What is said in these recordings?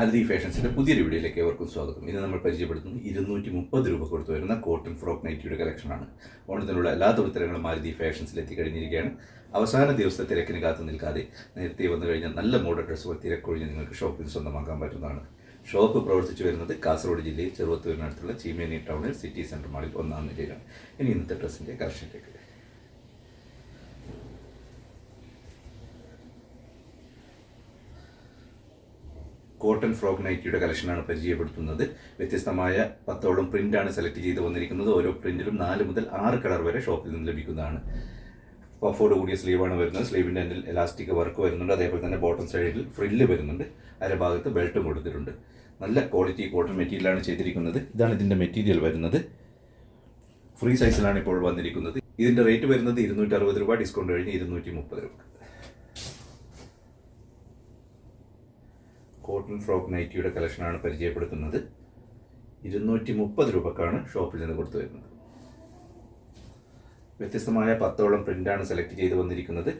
ആരതി ഫാഷൻസിന്റെ പുതിയൊരു വീഡിയോയിലേക്ക് ഏവർക്കും സ്വാഗതം. ഇന്ന് നമ്മൾ പരിചയപ്പെടുത്തുന്നത് ഇരുന്നൂറ്റി മുപ്പത് രൂപ കൊടുത്തു വരുന്ന കോട്ടൺ ഫ്രോക്ക് നൈറ്റിയുടെ കളക്ഷനാണ്. ഓണത്തിനുള്ള എല്ലാ തുണിത്തരങ്ങളും ആരതി ഫാഷൻസിൽ എത്തിക്കഴിഞ്ഞിരിക്കുകയാണ്. അവസാന ദിവസത്തെ തിരക്കിന് കാത്തു നിൽക്കാതെ നേരത്തെ വന്നു കഴിഞ്ഞാൽ നല്ല മോഡൽ ഡ്രസ്സുകൾ തിരക്കൊഴിഞ്ഞ് നിങ്ങൾക്ക് ഷോപ്പിൽ സ്വന്തമാക്കാൻ പറ്റുന്നതാണ്. ഷോപ്പ് പ്രവർത്തിച്ചു വരുന്നത് കാസർഗോഡ് ജില്ലയിൽ ചെറുവത്തൂരിനടുത്തുള്ള ചീമേനി ടൗണിൽ സിറ്റി സെന്റർ മാളിൽ ഒന്നാം നിലയിലാണ്. ഇനി ഇന്നത്തെ ഡ്രസ്സിന്റെ കളക്ഷനിലേക്ക് കോട്ടൺ ഫ്രോക്ക് നൈറ്റിയുടെ കളക്ഷനാണ് പരിചയപ്പെടുത്തുന്നത്. വ്യത്യസ്തമായ പത്തോളം പ്രിന്റാണ് സെലക്ട് ചെയ്ത് വന്നിരിക്കുന്നത്. ഓരോ പ്രിന്റിലും നാല് മുതൽ ആറ് കളർ വരെ ഷോപ്പിൽ നിന്ന് ലഭിക്കുന്നതാണ്. പഫോട് കൂടിയ സ്ലീവാണ് വരുന്നത്. സ്ലീവിന്റെ എൻഡിൽ എലാസ്റ്റിക് വർക്ക് വരുന്നുണ്ട്. അതേപോലെ തന്നെ ബോട്ടം സൈഡിൽ ഫ്രില്ല് വരുന്നുണ്ട്. അരഭാഗത്ത് ബെൽറ്റും കൊടുത്തിട്ടുണ്ട്. നല്ല ക്വാളിറ്റി കോട്ടൺ മെറ്റീരിയലാണ് ചെയ്തിരിക്കുന്നത്. ഇതാണ് ഇതിന്റെ മെറ്റീരിയൽ വരുന്നത്. ഫ്രീ സൈസിലാണ് ഇപ്പോൾ വന്നിരിക്കുന്നത്. ഇതിന്റെ റേറ്റ് വരുന്നത് ഇരുന്നൂറ്റി രൂപ ഡിസ്കൗണ്ട് കഴിഞ്ഞ് ഇരുന്നൂറ്റി മുപ്പത് രൂപ. കോട്ടൺ ഫ്രോക്ക് നൈറ്റിയുടെ കളക്ഷനാണ് പരിചയപ്പെടുത്തുന്നത്. ഇരുന്നൂറ്റി മുപ്പത് രൂപക്കാണ് ഷോപ്പിൽ നിന്ന് കൊടുത്തു വരുന്നത്. വ്യത്യസ്തമായ പത്തോളം പ്രിന്റാണ് സെലക്ട് ചെയ്ത് വന്നിരിക്കുന്നത്.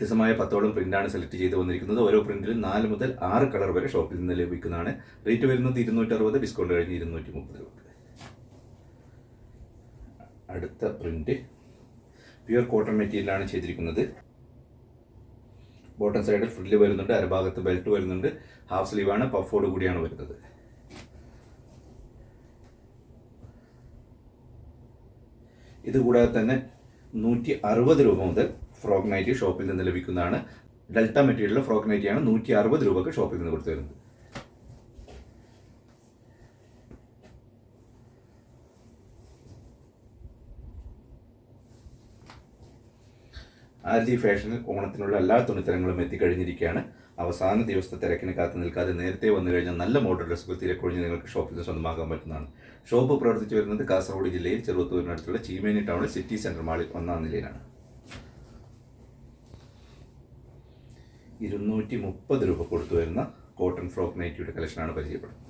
വ്യത്യസ്തമായ പത്തോളം പ്രിന്റാണ് സെലക്ട് ചെയ്ത് വന്നിരിക്കുന്നത്. ഓരോ പ്രിന്റിലും നാല് മുതൽ ആറ് കളർ വരെ ഷോപ്പിൽ നിന്ന് ലഭിക്കുന്നതാണ്. റേറ്റ് വരുന്നത് ഇരുന്നൂറ്റി അറുപത് ഡിസ്കൗണ്ട് കഴിഞ്ഞ് ഇരുന്നൂറ്റി മുപ്പത് രൂപ. അടുത്ത പ്രിന്റ്. പ്യുവർ കോട്ടൺ മെറ്റീരിയലാണ് ചെയ്തിരിക്കുന്നത്. ബോട്ടം സൈഡിൽ ഫ്രില്ല് വരുന്നുണ്ട് അരഭാഗത്ത് ബെൽറ്റ് വരുന്നുണ്ട്. ഹാഫ് സ്ലീവാണ് പഫോട് കൂടിയാണ് വരുന്നത്. ഇതുകൂടാതെ തന്നെ നൂറ്റി അറുപത് രൂപ മുതൽ ഫ്രോക്ക് നൈറ്റി ഷോപ്പിൽ നിന്ന് ലഭിക്കുന്നതാണ്. ഡെൽറ്റ മെറ്റീരിയലിലെ ഫ്രോക്ക് നൈറ്റിയാണ് നൂറ്റി അറുപത് രൂപക്ക് ഷോപ്പിൽ നിന്ന് കൊടുത്തു വരുന്നത് ആർജി ഫാഷനിൽ ഓണത്തിനുള്ള എല്ലാ തുണിത്തരങ്ങളും എത്തിക്കഴിഞ്ഞിരിക്കുകയാണ്. അവസാന ദിവസത്തെ തിരക്കിന് കാത്തു നിൽക്കാതെ നേരത്തെ വന്നു കഴിഞ്ഞാൽ നല്ല മോഡൽ ഡ്രസ്സുകൾ തിരക്കൊഴിഞ്ഞ് നിങ്ങൾക്ക് ഷോപ്പിൽ നിന്ന് സ്വന്തമാക്കാൻ പറ്റുന്നതാണ്. ഷോപ്പ് പ്രവർത്തിച്ചു വരുന്നത് കാസർഗോഡ് ജില്ലയിൽ ചെറുത്തൂരിനടുത്തുള്ള ചീമേനി ടൗണിൽ സിറ്റി സെന്റർ മാളിൽ ഒന്നാം നിലയിലാണ്. ഇരുന്നൂറ്റി മുപ്പത് രൂപ കൊടുത്തു വരുന്ന കോട്ടൺ ഫ്രോക്ക് നൈറ്റിയുടെ കളക്ഷനാണ് പരിചയപ്പെടുന്നത്.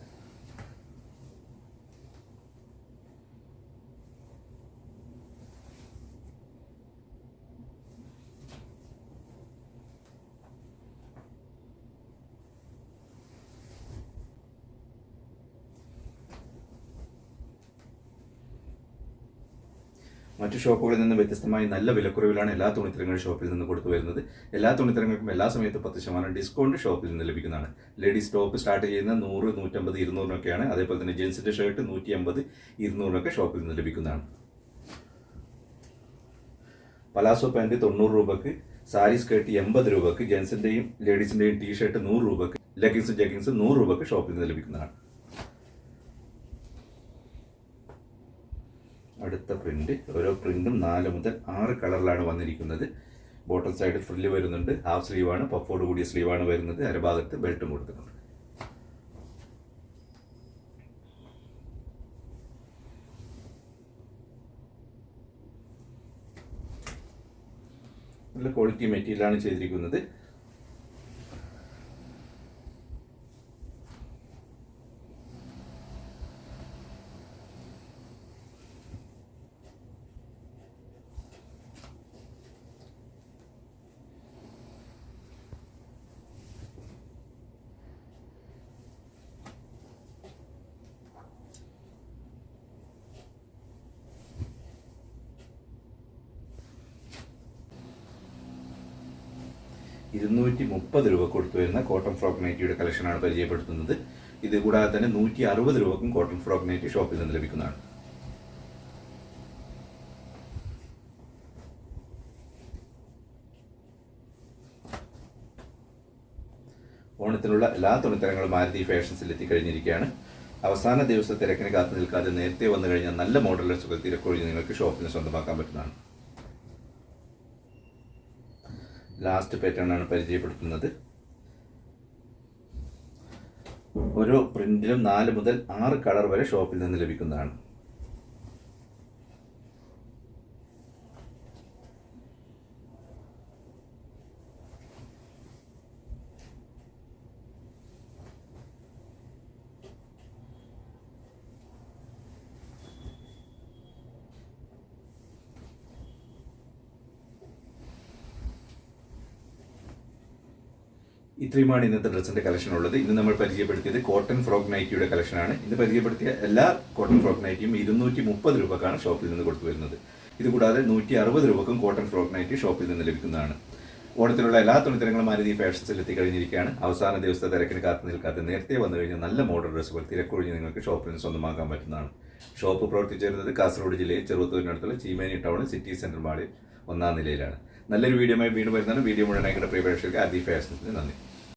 മറ്റു ഷോപ്പുകളിൽ നിന്ന് വ്യത്യസ്തമായി നല്ല വിലക്കുറവിലാണ് എല്ലാ തുണിത്തരങ്ങളും ഷോപ്പിൽ നിന്ന് കൊടുത്തു വരുന്നത്. എല്ലാ തുണിത്തരങ്ങൾക്കും എല്ലാ സമയത്തും പത്ത് ശതമാനം ഡിസ്കൗണ്ട് ഷോപ്പിൽ നിന്ന് ലഭിക്കുന്നതാണ്. ലേഡീസ് ടോപ്പ് സ്റ്റാർട്ട് ചെയ്യുന്ന നൂറ് നൂറ്റമ്പത് ഇരുന്നൂറിനൊക്കെയാണ്. അതേപോലെ തന്നെ ജെൻസിന്റെ ഷർട്ട് നൂറ്റി അമ്പത് ഇരുന്നൂറിനൊക്കെ ഷോപ്പിൽ നിന്ന് ലഭിക്കുന്നതാണ്. പലാസോ പാന്റ് തൊണ്ണൂറ് രൂപക്ക് സാരി സ്കേർട്ട് എൺപത് രൂപക്ക് ജെൻസിന്റെയും ലേഡീസിന്റെയും ടീ ഷർട്ട് നൂറ് രൂപക്ക് ലെഗിങ്സും ജഗിങ്സും നൂറ് രൂപക്ക് ഷോപ്പിൽ നിന്ന് ലഭിക്കുന്നതാണ്. അടുത്ത പ്രിന്റ് ഓരോ പ്രിന്റും നാല് മുതൽ ആറ് കളറിലാണ് വന്നിരിക്കുന്നത്. ബോട്ടം സൈഡ് ഫ്രില്ല് വരുന്നുണ്ട്. ഹാഫ് സ്ലീവാണ് പഫോട് കൂടിയ സ്ലീവാണ് വരുന്നത്. അരഭാഗത്ത് ബെൽറ്റും കൊടുത്തിട്ടുണ്ട്. നല്ല ക്വാളിറ്റി മെറ്റീരിയലാണ് ചെയ്തിരിക്കുന്നത്. ഇരുന്നൂറ്റി മുപ്പത് രൂപ കൊടുത്തു വരുന്ന കോട്ടൺ ഫ്രോക്ക് നൈറ്റിയുടെ കളക്ഷനാണ് പരിചയപ്പെടുത്തുന്നത്. ഇത് കൂടാതെ തന്നെ നൂറ്റി അറുപത് രൂപക്കും കോട്ടൺ ഫ്രോക്ക് നൈറ്റി ഷോപ്പിൽ നിന്ന് ലഭിക്കുന്നതാണ്. ഓണത്തിനുള്ള എല്ലാ തുണിത്തരങ്ങളും മാരുതി ഫാഷൻസിൽ എത്തിക്കഴിഞ്ഞിരിക്കുകയാണ്. അവസാന ദിവസത്തെ തിരക്കിന് കാത്തു നിൽക്കാതെ നേരത്തെ വന്നു കഴിഞ്ഞാൽ നല്ല മോഡൽ സുഖ തിരക്കൊഴിഞ്ഞ് നിങ്ങൾക്ക് ഷോപ്പിന് സ്വന്തമാക്കാൻ പറ്റുന്നതാണ്. ലാസ്റ്റ് പാറ്റേൺ ആണ് പരിചയപ്പെടുത്തുന്നത്. ഓരോ പ്രിന്റിലും നാല് മുതൽ ആറ് കളർ വരെ ഷോപ്പിൽ നിന്ന് ലഭിക്കുന്നതാണ്. ഇത്രയുമാണ് ഇന്നത്തെ ഡ്രസ്സിന്റെ കളക്ഷൻ ഉള്ളത്. ഇന്ന് നമ്മൾ പരിചയപ്പെടുത്തിയത് കോട്ടൺ ഫ്രോക്ക് നൈറ്റിയുടെ കളക്ഷനാണ് ഇന്ന് പരിചയപ്പെടുത്തിയ എല്ലാ കോട്ടൺ ഫ്രോക്ക് നൈറ്റിയും ഇരുന്നൂറ്റി മുപ്പത് രൂപക്കാണ് ഷോപ്പിൽ നിന്ന് കൊടുത്തു വരുന്നത്. ഇതുകൂടാതെ നൂറ്റി അറുപത് രൂപക്കും കോട്ടൺ ഫ്രോക്ക് നൈറ്റി ഷോപ്പിൽ നിന്ന് ലഭിക്കുന്നതാണ്. ഓണത്തിലുള്ള എല്ലാ തുണിത്തരങ്ങളും മാരുതി ഫാഷൻസിൽ എത്തിക്കഴിഞ്ഞിരിക്കുകയാണ് അവസാന ദിവസത്തെ തിരക്കിന് കാത്തു നിൽക്കാതെ നേരത്തെ വന്നു കഴിഞ്ഞാൽ നല്ല മോഡൽ ഡ്രസ്സുകൾ തിരക്കൊഴിഞ്ഞ് നിങ്ങൾക്ക് ഷോപ്പിൽ നിന്ന് സ്വന്തമാക്കാൻ പറ്റുന്നതാണ്. ഷോപ്പ് പ്രവർത്തിച്ചിരുന്നത് കാസർഗോഡ് ജില്ലയിൽ ചെറുത്തൂരിനടുത്തുള്ള ചീമേനി ടൗൺ സിറ്റി സെന്റർ മാളിൽ ഒന്നാം നിലയിലാണ്. നല്ലൊരു വീഡിയോയുമായി വീണ്ടും വരുന്നതാണ്. വീഡിയോ മുഴുവനായി പ്രിയ പ്രേക്ഷകർക്ക് ആദ്യ ഫാഷൻസിന് നന്ദി.